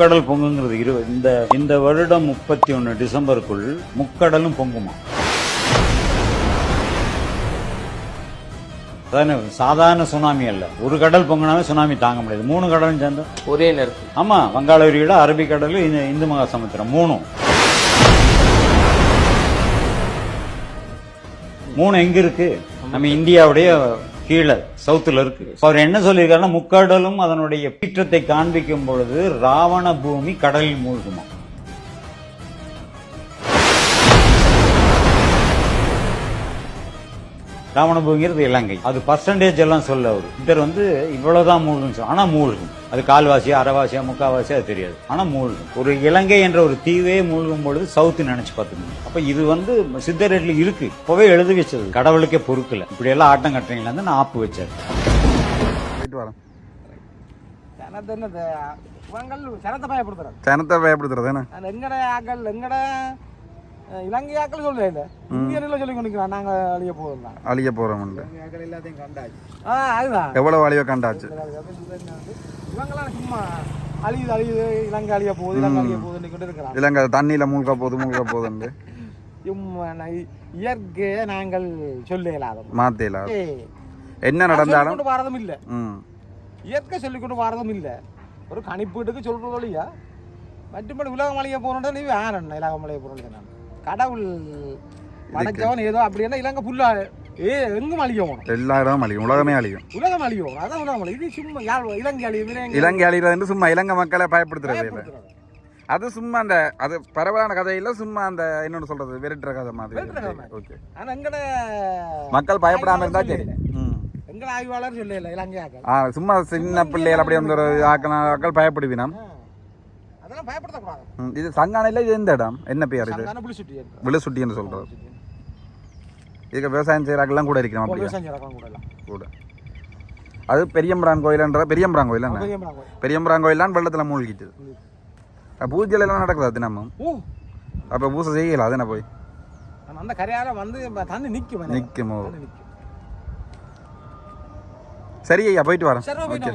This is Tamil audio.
முக்கடல் பொங்குங்கிறது இரு இந்த இந்த வருடம் முப்பத்தி ஒன்று டிசம்பருக்குள் முக்கடலும் பொங்குமா? சாதாரண சுனாமி அல்ல. ஒரு கடல் பொங்கினாவே சுனாமி தாங்க முடியாது. மூணு கடலும் சேர்ந்து? ஒரே நேரத்தில் ஆமா வங்காள விரிகுடா அரபிக்கடல் இந்த இந்து மகா சமுத்திரம் மூணும். மூணு எங்க இருக்கு நம்ம இந்தியாவுடைய கீழே சவுத்துல இருக்கு. அவர் என்ன சொல்லியிருக்காருன்னா முக்கடலும் அதனுடைய பீற்றத்தை காண்பிக்கும் பொழுது ராவண பூமி கடலில் மூழ்குமா ராவணபூமிங்கிறது இலங்கை. அது பர்சன்டேஜ் எல்லாம் சொல்ல அவரு. இதர் வந்து இவ்வளவுதான் மூழ்கும் சொல்ல ஆனா மூழ்கும். அது கால்வாசியா அரைவாசியா முக்காவாசியா அது தெரியாது. ஆனா மூழ்கும். ஒரு இலங்கை என்ற ஒரு தீவே மூழ்கும் பொழுது சவுத்து நினைச்சு பார்த்துக்கணும். அப்ப இது வந்து சித்தரேட்ல இருக்கு. இப்பவே எழுதி வச்சது. கடவுளுக்கே பொறுக்கல. இப்படி எல்லாம் ஆட்டம் கட்டுறீங்களா நான் ஆப்பு வச்சாரு. போயிட்டு வரேன் ஜனத்தை என்னது? இவங்கள் ஜனத்தை பயப்படுத்துறாங்க. ஜனத்தை பயப்படுத்துறது என்ன? அந்த எங்கட ஆக்கள் எங்கட? அஹ், இலங்கை ஆக்கள் சொல்ல இல்ல. இந்தியன்ல சொல்லி கொண்டிருக்கிறோம் நாங்க அழிய போகிறோம் அழிய போறோம்ண்டு ஆ அதுதான். எவ்வளவு அழிய கண்டாச்சு? இவங்கெல்லாம் சும்மா அழியுது அழியுது இலங்கை அழிய போகுது இலங்கை அழிய போகுதுன்னு கொண்டு இல்லைங்க தண்ணியில மூழ்க போகுது மூழ்க போகுதுண்டு இயற்கையை நாங்கள் சொல்ல இயலாத மாத்தேல என்ன நடந்தாலும் வரதும் இல்ல. இயற்கை சொல்லிக் கொண்டு வரதும் இல்ல. ஒரு கணிப்பீட்டுக்கு சொல்றது வழியா மற்றபடி உலகம் அழிய போறோம்னா நீ ஆனண்ணா இலகம் அழிய போறோம் நான். கடவுள் படைச்சவன் ஏதோ அப்படின்னா இலங்கை புல்லா? ஏ எங்கும் அழிய போகணும் எல்லா இடமும் அழியும் உலகமே அழியும். உலகம் அழியும். அதான் உலகம் இது சும்மா யாழ் இலங்கை அழியும் இலங்கை அழிகிறது சும்மா இலங்கை மக்களை பயப்படுத்துறது அது சும்மா அந்த அது பரவலான கதையில சும்மா அந்த என்னன்னு சொல்றது? விரட்டுற கதை மாதிரி. ஓகே ஆனா எங்கட மக்கள் பயப்படாம இருந்தா சரி. எங்கட ஆய்வாளர் சொல்லல இலங்கை ஆ சும்மா சின்ன பிள்ளைகள் அப்படி அந்த ஒரு ஆக்கள் பயப்படுவினம். இது சங்கானையில் இது எந்த இடம். என்ன பேர் இது? சங்கான புலி சுட்டி விழுசுட்டின்னு சொல்றது. இதுக்கு விவசாயம் செய்கிறாக்கெல்லாம் கூட இருக்கிறோம் செய்யறவங்க கூட அது பெரியம்பரான் கோயிலன்ற பெரியம்பரான் கோயில். பெரியம்பரான் கோயிலான் வெள்ளத்தில் மூழ்கிட்டு பூஜையில எல்லாம் நடக்குது தினமும்? ஓ. அப்போ பூசை செய்யலாம் அது என்ன போய்? நம்ம அந்த கரையால வந்து தண்ணி? நிற்குமோ நிக்கும்? சரி ஐயா போயிட்டு வரேன். ஓகே.